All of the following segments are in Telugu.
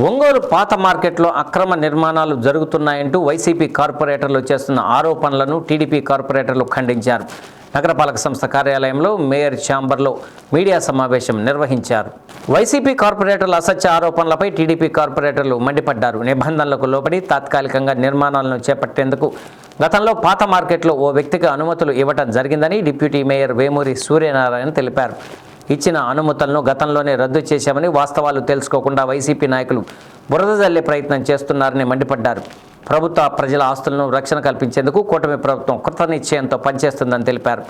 ఒంగోలు పాత మార్కెట్లో అక్రమ నిర్మాణాలు జరుగుతున్నాయంటూ వైసీపీ కార్పొరేటర్లు చేస్తున్న ఆరోపణలను టీడీపీ కార్పొరేటర్లు ఖండించారు. నగరపాలక సంస్థ కార్యాలయంలో మేయర్ ఛాంబర్లో మీడియా సమావేశం నిర్వహించారు. వైసీపీ కార్పొరేటర్ల అసత్య ఆరోపణలపై టీడీపీ కార్పొరేటర్లు మండిపడ్డారు. నిబంధనలకు లోబడి తాత్కాలికంగా నిర్మాణాలను చేపట్టేందుకు గతంలో పాత మార్కెట్లో ఓ వ్యక్తికి అనుమతులు ఇవ్వటం జరిగిందని డిప్యూటీ మేయర్ వేమూరి సూర్యనారాయణ తెలిపారు. ఇచ్చిన అనుమతులను గతంలోనే రద్దు చేశామని వాస్తవాలు తెలుసుకోకుండా వైసీపీ నాయకులు బురద జల్లే ప్రయత్నం చేస్తున్నారని మండిపడ్డారు. ప్రభుత్వ ప్రజల ఆస్తులను రక్షణ కల్పించేందుకు కూటమి ప్రభుత్వం కృత నిశ్చయంతో పనిచేస్తుందని తెలిపారు.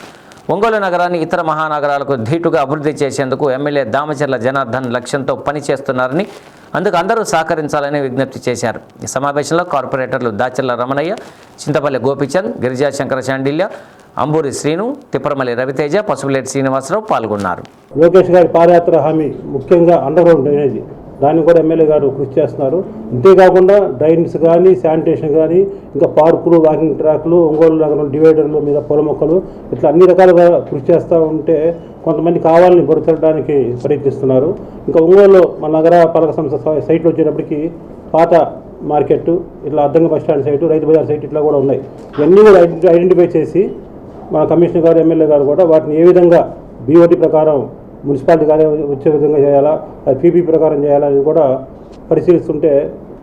ఒంగోలు నగరాన్ని ఇతర మహానగరాలకు ధీటుగా అభివృద్ధి చేసేందుకు ఎమ్మెల్యే దామచర్ల జనార్దన్ లక్ష్యంతో పనిచేస్తున్నారని అందుకు అందరూ సహకరించాలని విజ్ఞప్తి చేశారు. ఈ సమావేశంలో కార్పొరేటర్లు దాచర్ల రమణయ్య చింతపల్లి గోపిచంద్ గిరిజా శంకర చాండిల్య అంబూరి శ్రీను తిప్పరమల్లి రవితేజ పసుపులేటి శ్రీనివాసరావు పాల్గొన్నారు. లోకేష్ గారి పాదయాత్ర హామీ ముఖ్యంగా అండర్ గ్రౌండ్ డ్రైనేజ్. దాన్ని కూడా ఎమ్మెల్యే గారు కృషి చేస్తున్నారు. అంతేకాకుండా డ్రైన్స్ కానీ శానిటేషన్ కానీ ఇంకా పార్కులు వాకింగ్ ట్రాక్లు ఒంగోలు నగరం డివైడర్లు మీద పొల మొక్కలు ఇట్లా అన్ని రకాలుగా కృషి చేస్తూ ఉంటే కొంతమంది కావాలని బొరచడానికి ప్రయత్నిస్తున్నారు. ఇంకా ఒంగోలు మన నగర పాలక సంస్థ సైట్లు వచ్చేటప్పటికి పాత మార్కెట్ ఇట్లా అద్దంగ bus stand site Rythu Bazar site ఇట్లా కూడా ఉన్నాయి. ఇవన్నీ కూడా ఐడెంటిఫై చేసి మన కమిషనర్ గారు ఎమ్మెల్యే గారు కూడా వాటిని ఏ విధంగా బీఓటీ ప్రకారం మున్సిపాలిటీ కానీ వచ్చే విధంగా చేయాలా అది పీపీ ప్రకారం చేయాలా అని కూడా పరిశీలిస్తుంటే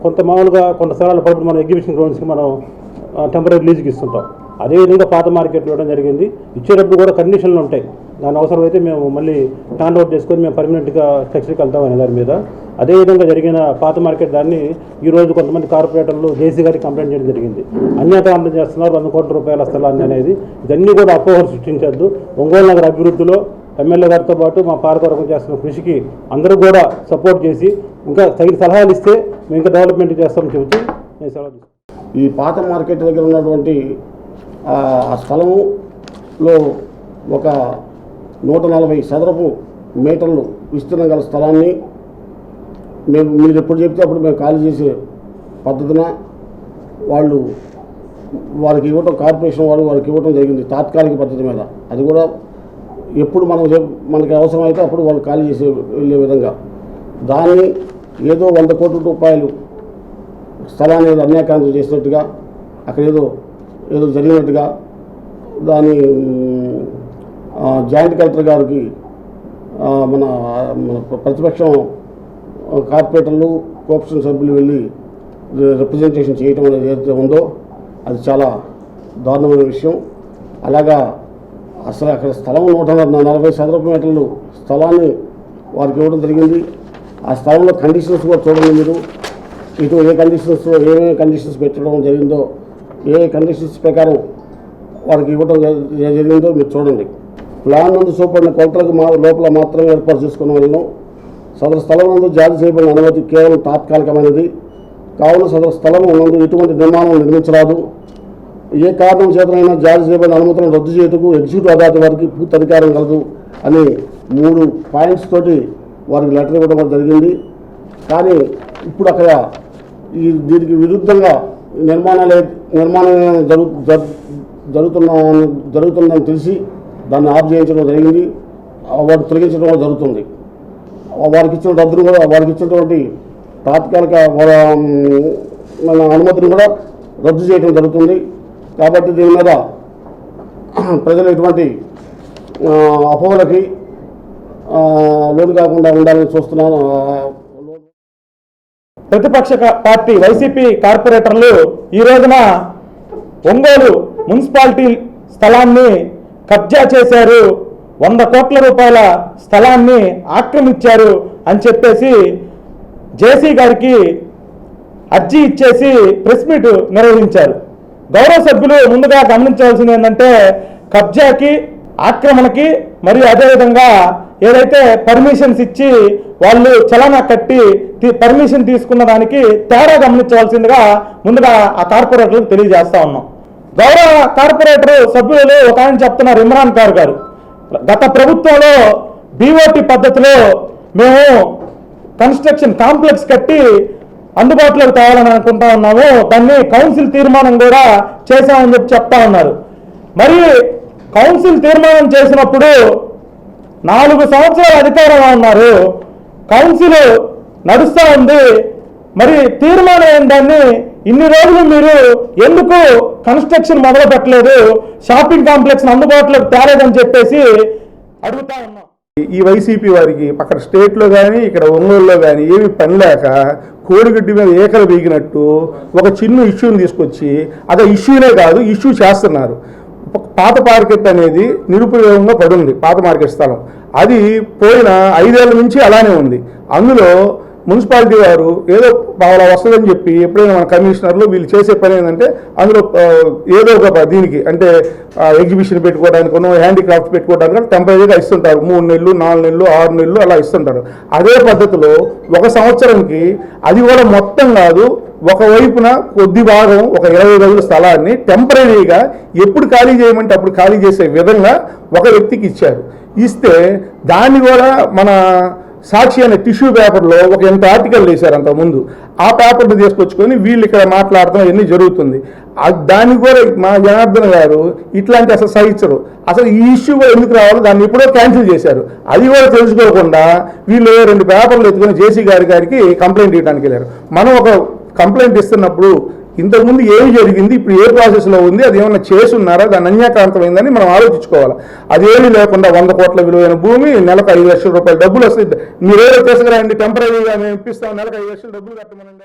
కొంత మామూలుగా కొంత స్థలాల పడుతుంది మనం ఎగ్జిబిషన్ గ్రౌండ్స్కి మనం టెంపరీ లీజుకి ఇస్తుంటాం. అదేవిధంగా పాత మార్కెట్లో ఇవ్వడం జరిగింది. ఇచ్చేటప్పుడు కూడా కండిషన్లు ఉంటాయి. దాని అవసరం అయితే మేము మళ్ళీ టర్న్ అవుట్ చేసుకొని మేము పర్మనెంట్గా స్ట్రక్చర్కి వెళ్తామని దాని మీద. అదేవిధంగా జరిగిన పాత మార్కెట్ దాన్ని ఈరోజు కొంతమంది కార్పొరేటర్లు జేసీ గారికి కంప్లైంట్ చేయడం జరిగింది. అన్యాతాంతం చేస్తున్నారు. వంద కోట్ల రూపాయల స్థలాన్ని అనేది ఇవన్నీ కూడా అపోహలు సృష్టించద్దు. ఒంగోలు నగర అభివృద్ధిలో ఎమ్మెల్యే గారితో పాటు మా పాలకవర్గం చేస్తున్న కృషికి అందరూ కూడా సపోర్ట్ చేసి ఇంకా తగిన సలహాలు ఇస్తే మేము ఇంకా డెవలప్మెంట్ చేస్తామని చెబుతూ నేను సెలవు ఈ పాత మార్కెట్ దగ్గర ఉన్నటువంటి ఆ స్థలంలో ఒక నూట నలభై చదరపు మీటర్లు విస్తీర్ణం గల స్థలాన్ని మేము మీరు ఎప్పుడు చెప్తే అప్పుడు మేము ఖాళీ చేసే పద్ధతిన వాళ్ళు వారికి ఇవ్వటం కార్పొరేషన్ వాళ్ళు వారికి ఇవ్వటం జరిగింది తాత్కాలిక పద్ధతి మీద. అది కూడా ఎప్పుడు మనం మనకి అవసరమైతే అప్పుడు వాళ్ళు ఖాళీ చేసే వెళ్ళే విధంగా. దాన్ని ఏదో వంద కోట్ల రూపాయలు స్థలాన్ని ఏదో అన్యాకాంతం చేసినట్టుగా అక్కడ ఏదో ఏదో జరిగినట్టుగా దాని జాయింట్ కలెక్టర్ గారికి మన మన ప్రతిపక్షం కార్పొరేటర్లు కోఆపరేషన్ సభ్యులు వెళ్ళి రిప్రజెంటేషన్ చేయటం అనేది ఏదైతే ఉందో అది చాలా దారుణమైన విషయం. అలాగా అసలు అక్కడ స్థలం నూట నలభై చదరపు మీటర్లు స్థలాన్ని వారికి ఇవ్వడం జరిగింది. ఆ స్థలంలో కండిషన్స్ కూడా చూడండి మీరు. ఇటు ఏ కండిషన్స్ ఏమేమి కండిషన్స్ పెట్టడం జరిగిందో ఏ కండిషన్స్ ప్రకారం వారికి ఇవ్వడం జరిగిందో మీరు చూడండి. ప్లాన్ నుండి చూపడిన కొలతలకు మా లోపల మాత్రమే ఏర్పాటు చేసుకున్న వాళ్ళను సదరు స్థలం నందు జారీ చేయబడిన అనుమతి కేవలం తాత్కాలికమైనది. కావున సదరు స్థలం నందు ఎటువంటి నిర్మాణం నిర్మించరాదు. ఏ కారణం చేతనైనా జారీ చేయబడిన అనుమతులను రద్దు చేయుటకు ఎగ్జిక్యూటివ్ అథారిటీ వారికి పూర్తి అధికారం కలదు అని మూడు పాయింట్స్ తోటి వారికి లెటర్ ఇవ్వడం జరిగింది. కానీ ఇప్పుడు అక్కడ ఈ దీనికి విరుద్ధంగా నిర్మాణాలు నిర్మాణం జరుగు జరుగుతున్న జరుగుతుందని తెలిసి దాన్ని ఆఫ్ చేయించడం జరిగింది. వాడు తొలగించడం కూడా జరుగుతుంది. వారికి ఇచ్చిన రద్దును కూడా వారికి ఇచ్చినటువంటి తాత్కాలిక మన అనుమతిని కూడా రద్దు చేయడం జరుగుతుంది. కాబట్టి దీని మీద ప్రజలు ఎటువంటి అపోహలకి లోన్ లోను కాకుండా ఉండాలని చూస్తున్నాను ప్రతిపక్ష పార్టీ వైసీపీ కార్పొరేటర్లు ఈ రోజున ఒంగోలు మున్సిపాలిటీ స్థలాన్ని కబ్జా చేశారు. వంద కోట్ల రూపాయల స్థలాన్ని ఆక్రమించారు అని చెప్పేసి జేసీ గారికి అర్జీ ఇచ్చేసి ప్రెస్ మీట్ నిర్వహించారు. గౌరవ సభ్యులు ముందుగా గమనించాల్సింది ఏంటంటే కబ్జాకి ఆక్రమణకి మరియు అదేవిధంగా ఏదైతే పర్మిషన్స్ ఇచ్చి వాళ్ళు చలానా కట్టి పర్మిషన్ తీసుకున్న దానికి తేడా గమనించవలసిందిగా ముందుగా ఆ కార్పొరేటర్లకు తెలియజేస్తా ఉన్నాం. గౌరవ కార్పొరేటర్ సభ్యులు ఒక ఆయన చెప్తున్నారు ఇమ్రాన్ ఖాన్ గారు. గత ప్రభుత్వంలో బీఓటీ పద్ధతిలో మేము కన్స్ట్రక్షన్ కాంప్లెక్స్ కట్టి అందుబాటులోకి తేవాలని అనుకుంటా ఉన్నాము. దాన్ని కౌన్సిల్ తీర్మానం కూడా చేశామని చెప్పి చెప్తా ఉన్నారు. మరి కౌన్సిల్ తీర్మానం చేసినప్పుడు నాలుగు సంవత్సరాల అధికారంలో ఉన్నారు. కౌన్సిల్ నడుస్తూ ఉంది. మరి తీర్మానం దాన్ని ఇన్ని రోజులు మీరు ఎందుకు కన్స్ట్రక్షన్ మొదలు పెట్టలేదు షాపింగ్ కాంప్లెక్స్ అందుబాటులోకి తేలేదని చెప్పేసి అడుగుతా ఉన్నాం. ఈ వైసీపీ వారికి పక్కన స్టేట్లో కానీ ఇక్కడ ఒంగోలులో కానీ ఏమి పని లేక కోడిగడ్డి మీద ఏకలు బీగినట్టు ఒక చిన్న ఇష్యూని తీసుకొచ్చి అదే ఇష్యూనే కాదు ఇష్యూ చేస్తున్నారు. పాత మార్కెట్ అనేది నిరుపయోగంగా పడుంది పాత మార్కెట్ స్థలం. అది పోయిన ఐదేళ్ళ నుంచి అలానే ఉంది. అందులో మున్సిపాలిటీ వారు ఏదో అలా వస్తుందని చెప్పి ఎప్పుడైనా మన కమిషనర్లు వీళ్ళు చేసే పని ఏంటంటే అందులో ఏదో ఒక దీనికి అంటే ఎగ్జిబిషన్ పెట్టుకోవడానికనో హ్యాండిక్రాఫ్ట్ పెట్టుకోవడానికి టెంపరీగా ఇస్తుంటారు. మూడు నెలలు నాలుగు నెలలు ఆరు నెలలు అలా ఇస్తుంటారు. అదే పద్ధతిలో ఒక సంవత్సరంకి అది కూడా మొత్తం కాదు ఒక వైపున కొద్ది భాగం ఒక ఇరవై రోజుల స్థలాన్ని టెంపరీగా ఎప్పుడు ఖాళీ చేయమంటే అప్పుడు ఖాళీ చేసే విధంగా ఒక వ్యక్తికి ఇచ్చారు. ఇస్తే దాన్ని కూడా మన సాక్షి అనే టిష్యూ పేపర్లో ఒక ఎంత ఆర్టికల్ వేశారు అంత ముందు. ఆ పేపర్ని తీసుకొచ్చుకొని వీళ్ళు ఇక్కడ మాట్లాడటం ఇవన్నీ జరుగుతుంది. ఆ- దాన్ని కూడా మా జనార్దన్ గారు ఇట్లాంటి అసలు సహించరు. అసలు ఈ ఇష్యూ కూడా ఎందుకు రావాలో? దాన్ని ఎప్పుడో క్యాన్సిల్ చేశారు. అది కూడా తెలుసుకోకుండా వీళ్ళు రెండు పేపర్లు ఎత్తుకొని జేసీ గారి గారికి కంప్లైంట్ ఇవ్వడానికి వెళ్ళారు. మనం ఒక కంప్లైంట్ ఇస్తున్నప్పుడు ఇంతకుముందు ఏమి జరిగింది ఇప్పుడు ఏ ప్రాసెస్లో ఉంది అది ఏమైనా చేసున్నారా దాని అన్యాక్రాంతమైందని మనం ఆలోచించుకోవాలి. అదేమీ లేకుండా వంద కోట్ల విలువైన భూమి నెలకు ఐదు లక్షల రూపాయల డబ్బులు వస్తుంది మీరేదో తీసుకురండి టెంపరీగా మేము ఇప్పిస్తాం నెలకు ఐదు లక్షల డబ్బులు కట్టమనండి